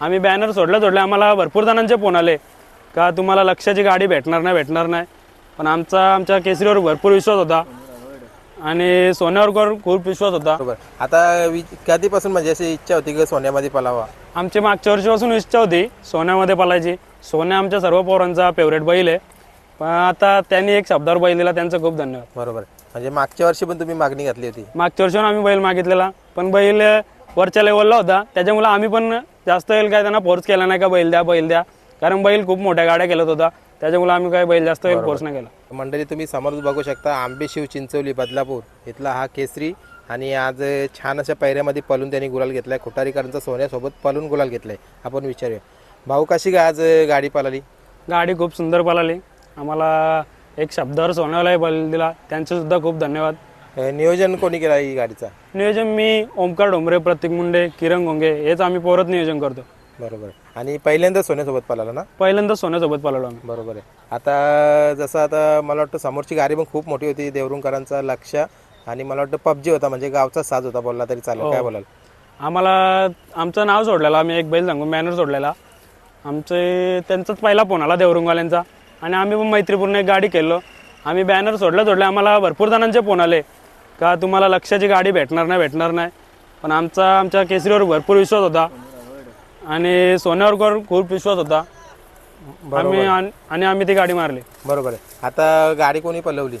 आम्ही बॅनर सोडलं सोडलं. आम्हाला भरपूर जणांचे फोन आले. का तुम्हाला लक्षाची गाडी भेटणार नाही भेटणार नाही. पण आमचा आमच्या केसरीवर भरपूर विश्वास होता. आणि सोन्यावर खूप विश्वास होता. बरोबर. आता वि- कधीपासून म्हणजे अशी इच्छा होती की सोन्यामध्ये पलावा? आमची मागच्या वर्षीपासून इच्छा होती सोन्यामध्ये पलायची. सोन्या आमच्या सर्व पोरांचा फेवरेट बैल आहे. पण आता त्यांनी एक शब्दावर बैल दिला त्यांचं खूप धन्यवाद. बरोबर. म्हणजे मागच्या वर्षी पण तुम्ही मागणी घातली होती. मागच्या वर्षी आम्ही बैल मागितलेला. पण बैल वरच्या लेवलला होता. त्याच्यामुळे आम्ही पण जास्त वेळ काय त्यांना फोर्स केला नाही का बैल द्या बैल द्या. कारण बैल खूप मोठ्या गाड्या केलत होता. त्याच्यामुळे आम्ही काय बैल जास्त वेळ फोर्स नाही केला. मंडळी तुम्ही समोर बघू शकता आंबे शिव चिंचवली बदलापूर. इथला हा केसरी आणि आज छान अशा पैऱ्यामध्ये पलून त्यांनी गुलाल घेतलाय. खुटारीकरांचा सोन्यासोबत पलून गुलाल घेतलाय. आपण विचारूया. भाऊ कशी काय आज गाडी पळाली? गाडी खूप सुंदर पळाली. आम्हाला एक शब्दावर सोन्याला बैल दिला. त्यांचे सुद्धा खूप धन्यवाद. अं, नियोजन कोणी केला ही गाडीचा? नियोजन मी ओमकार डोंबरे प्रतीक मुंडे किरण गोंगे हेच आम्ही पोरत नियोजन करतो. बरोबर. आणि पहिल्यांदा सोन्यासोबत पळाला ना? पहिल्यांदा सोन्यासोबत पळालो आम्ही. बरोबर आहे. आता जसं आता मला वाटतं समोरची गाडी पण खूप मोठी होती देवरुंकरांचा लक्ष आणि मला वाटतं पबजी होता म्हणजे गावचा साज होता बोलला तरी चालेल काय बोलाल? आम्हाला आमचं नाव सोडलेलं आम्ही एक बैल सांगू बॅनर सोडलेला आमचे त्यांचाच पहिला फोन आला देवरुंगवाल्यांचा. आणि आम्ही पण मैत्रीपूर्ण एक गाडी केलो आम्ही बॅनर सोडलं सोडलं आम्हाला भरपूर जणांचे फोन आले. का तुम्हाला लक्षाची गाडी भेटणार नाही भेटणार नाही. पण आमचा आमच्या केसरीवर भरपूर विश्वास होता. आणि सोन्यावर खूप विश्वास होता. आम्ही आणि आम्ही ती गाडी मारली. बरोबर आहे. आता गाडी कोणी पलवली?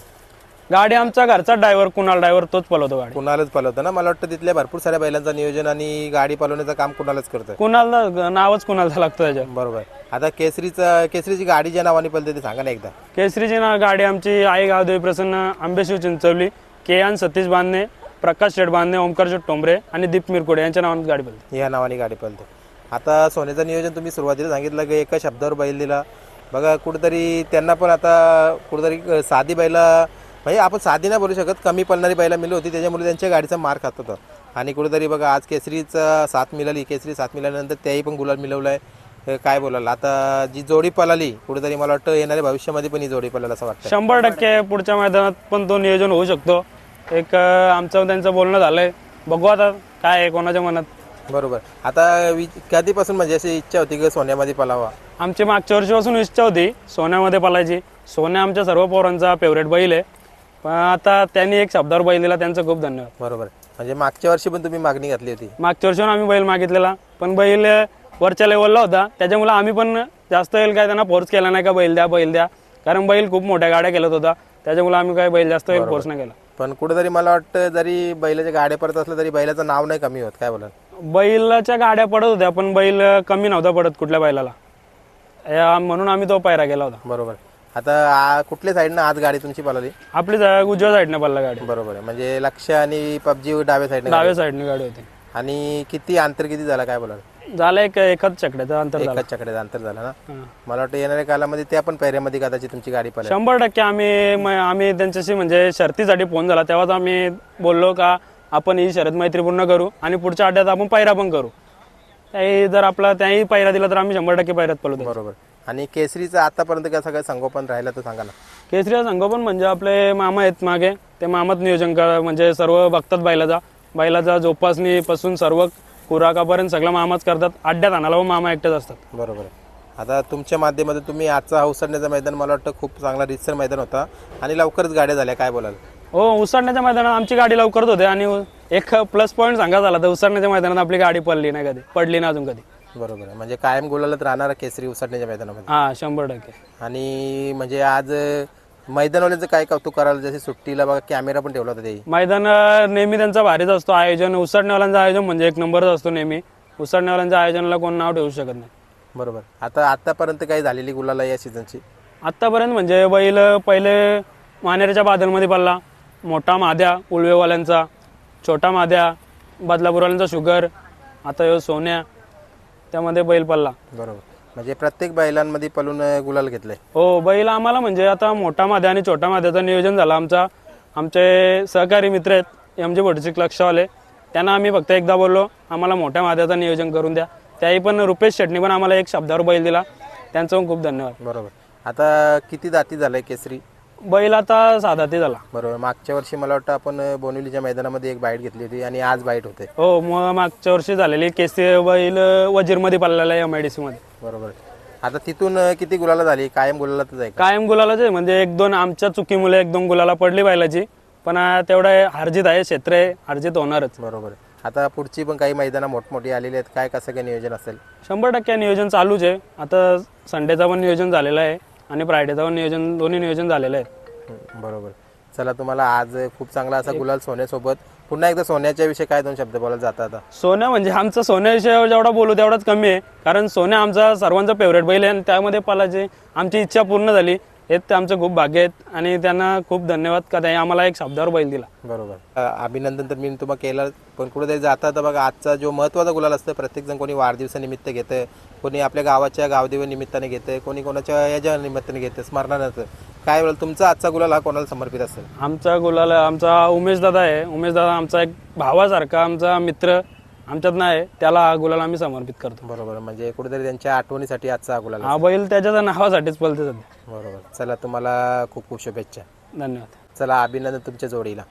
गाडी आमचा घरचा ड्रायव्हर कुणाल ड्रायव्हर तोच पलवतो गाडी. कुणालाच पलवतं ना? मला वाटतं तिथल्या भरपूर साऱ्या बैलांचं नियोजन आणि गाडी पलवण्याचं काम कुणालाच करतं. कुणाला नावच कुणाला लागतं त्याच्यात. बरोबर. आता केसरीचा केसरीची गाडी ज्या नावाने पलते ते सांगा ना एकदा. केसरीची ना गाडी आमची आई गावदेवी प्रसन्न आंबेशिव चिंचवली. के केयान सतीश बांधणे प्रकाश शेठ बांधणे ओमकार टोंबरे आणि दीप मिरकोडे यांच्या नावाने गाडी पळते. या नावाने गाडी पळते. आता सोन्याचं नियोजन तुम्ही सुरुवातीला सांगितलं की एका शब्दावर बैल दिला. बघा कुठेतरी त्यांना पण आता कुठेतरी साधी बैला म्हणजे आपण साधी नाही बोलू शकत कमी पडणारी बैला मिळली होती त्याच्यामुळे त्यांच्या गाडीचा मार खात होता. आणि कुठेतरी बघा आज केसरीचा साथ मिळाली केसरी साथ मिळाल्यानंतर त्याही पण गुलाल मिळवला आहे काय बोलाल? आता जी जोडी पळाली कुठेतरी मला वाटतं येणाऱ्या भविष्यामध्ये पण ही जोडी पळाल असं वाटतं शंभर टक्के पुढच्या मैदानात पण तो नियोजन होऊ शकतो. एक अं, आमचं त्यांचं बोलणं झालंय. बघू आता काय आहे कोणाच्या मनात. बरोबर. आता वि कधीपासून म्हणजे अशी इच्छा होती की सोन्यामध्ये पळावा? आमची मागच्या वर्षीपासून इच्छा होती सोन्यामध्ये पलायची सोन्या आमच्या सर्व पोरांचा फेवरेट बैल आहे. पण आता त्यांनी एक शब्दावर बैल दिला त्यांचं खूप धन्यवाद. बरोबर. म्हणजे मागच्या वर्षी पण तुम्ही मागणी घातली होती. मागच्या वर्षी आम्ही बैल मागितलेला. पण बैल वरच्या लेवलला होता. त्याच्यामुळे आम्ही पण जास्त वेळ काय त्यांना फोर्स केला नाही का बैल द्या बैल द्या. कारण बैल खूप मोठ्या गाड्या केलत होता. त्याच्यामुळे आम्ही काय बैल जास्त वेळ फोर्स नाही केला. पण कुठेतरी मला वाटतं जरी बैलाच्या गाड्या पडत असलं तरी बैलाचं नाव नाही कमी होत. काय बोलाल? बैलाच्या गाड्या पडत होत्या पण बैल कमी नव्हता पडत कुठल्या बैलाला. या- म्हणून आम्ही तो पायरा गेला होता. बरोबर. आता आ- कुठल्या साईडनं आज गाडी तुमची पळाली? आपली जा- उजव्या साईडने पडला गाडी. बरोबर आहे. म्हणजे लक्ष आणि पबजी डाव्या साईडने डाव्या साईडने गाडी होती. आणि किती अंतर किती झाला? काय बोलाल? झालं एक एकाच चकड्याचं अंतर झालं. एकाच चकड्याचं अंतर झालं ना? हां. मला वाटतं येणाऱ्या कालामध्ये त्या पण पैऱ्यामध्ये कदाचित तुमची गाडी पळेल. शंभर टक्के आम्ही म- आम्ही त्यांच्याशी म्हणजे शर्तीसाठी फोन झाला तेव्हाच आम्ही बोललो का आपण ही शर्यत मैत्रीपूर्ण करू आणि पुढच्या अड्ड्यात आपण पायरा पण करू. त्याही जर आपला त्याही पायरा दिला तर आम्ही शंभर टक्के पायऱ्यात पळतो बरोबर. आणि केसरीचं आतापर्यंत काय सगळं संगोपन राहिलं तर सांगा ना. केसरी संगोपन म्हणजे आपले मामा आहेत मागे ते मामाच नियोजन कर म्हणजे सर्व बघतात बैलाचा. बैलाचा जोपासणीपासून सर्व खुराकापर्यंत सगळं मामाच करतात. अड्ड्यात आणायला पण मामा एकटेच असतात. बरोबर आहे. आता तुमच्या माध्यमातून तुम्ही आजचा उसडण्याचं मैदान मला वाटतं खूप चांगला रितसर मैदान होता. आणि लवकरच गाड्या झाल्या काय बोलाल? हो उसाडण्याच्या मैदानात आमची गाडी लवकरच होते. आणि एक प्लस पॉईंट सांगा झाला तर उसाडण्याच्या मैदानात आपली गाडी पडली नाही कधी. पडली ना अजून कधी. बरोबर आहे. म्हणजे कायम गुलालत राहणार केसरी उसडण्याच्या मैदानामध्ये. हा शंभर टक्के. आणि म्हणजे आज मैदानवाल्याचं काय कौतुक करायला जसे सुट्टीला बघा कॅमेरा पण ठेवला होता ते मैदान अं, नेहमी त्यांचा भारीच असतो. आयोजन उसडण्यावाल्यांचं आयोजन म्हणजे एक नंबरच असतो नेहमी. उसडण्यावाल्यांच्या आयोजनाला कोण नाव ठेवू शकत नाही. बरोबर. आता आतापर्यंत काही झालेली गुलाला या सीझनची आत्तापर्यंत म्हणजे बैल पहिले मानेरच्या बादलमध्ये पडला. मोठा माद्या उलवेवाल्यांचा. छोटा माद्या बदलापूरवाल्यांचा शुगर. आता ह्यो सोन्या. त्यामध्ये बैल पडला. बरोबर. म्हणजे प्रत्येक बैलांमध्ये पळून गुलाल घेतलंय. हो बैल आम्हाला म्हणजे आता मोठा माद्या आणि छोटा माद्याचं नियोजन झालं. आमचा आमचे सहकारी मित्र आहेत एम जे भटसिक लक्षवाले त्यांना आम्ही फक्त एकदा बोललो आम्हाला मोठ्या माद्याचं नियोजन करून द्या. त्याही पण रुपेश शेटणी पण आम्हाला एक शब्दावर बैल दिला. त्यांचं पण खूप धन्यवाद. बरोबर. आता किती दाती झालंय केसरी? बैल आता साधा ते झाला. बरोबर. मागच्या वर्षी मला वाटतं आपण बोनिवलीच्या मैदानामध्ये एक बाईट घेतली होती आणि आज बाईट होते. हो मग मागच्या वर्षी झालेली केसी बैल वजीरमध्ये पडलेला आहे एम आय डी मध्ये. बरोबर. आता तिथून किती गुलाला झाली? कायम गुलालातच आहे का? कायम गुलालाच आहे. म्हणजे एक दोन आमच्या चुकीमुळे एक दोन गुलाला पडली बैलाची. पण अं, तेवढं हारजीत आहे. क्षेत्र आहे. हारजीत होणारच. बरोबर. आता पुढची पण काही मैदानं मोठमोठी आलेली आहेत. काय कसं काय नियोजन असेल? शंभर टक्के नियोजन चालूच आहे. आता संडेचा पण नियोजन झालेलं आहे आणि फ्रायडेचा पण नियोजन दोन्ही नियोजन झालेलं आहे. बरोबर. चला तुम्हाला आज खूप चांगला असा गुलाल सोन्यासोबत. पुन्हा एकदा सोन्याच्या विषयी काय दोन शब्द बोलायला जाता आता? सोन्या म्हणजे आमचं सोन्याविषयी जेवढा बोलू तेवढाच कमी आहे. कारण सोन्या आमचा सर्वांचा फेवरेट बैल आहे आणि त्यामध्ये पालाची आमची इच्छा पूर्ण झाली हेच ते आमचं खूप भाग्य आहेत. आणि त्यांना खूप धन्यवाद का त्यांनी आम्हाला एक शब्दावर बैल दिला. बरोबर. अभिनंदन तर मी तुम्हाला केलं पण कुठेतरी जाता तर बघा आजचा जो महत्त्वाचा गुलाल असतं प्रत्येकजण कोणी वाढदिवसानिमित्त घेतं कोणी आपल्या गावाच्या गावदेव निमित्ताने घेतं कोणी कोणाच्या याच्या निमित्ताने घेतं स्मरणार्थ. काय बोलाल तुमचा आजचा गुलाल हा कोणाला समर्पित असेल? आमचा गुलाल आमचा उमेश दादा आहे. उमेश दादा आमचा एक भावासारखा आमचा मित्र आमच्यात नाही त्याला हा गुलाल आम्ही समर्पित करतो. बरोबर म्हणजे कुठेतरी त्यांच्या आठवणीसाठी आजचा हा गुलाल हा बैल त्याच्या नावासाठीच पळते सध्या. बरोबर चला तुम्हाला खूप खूप शुभेच्छा. धन्यवाद. चला अभिनंदन तुमच्या जोडीला.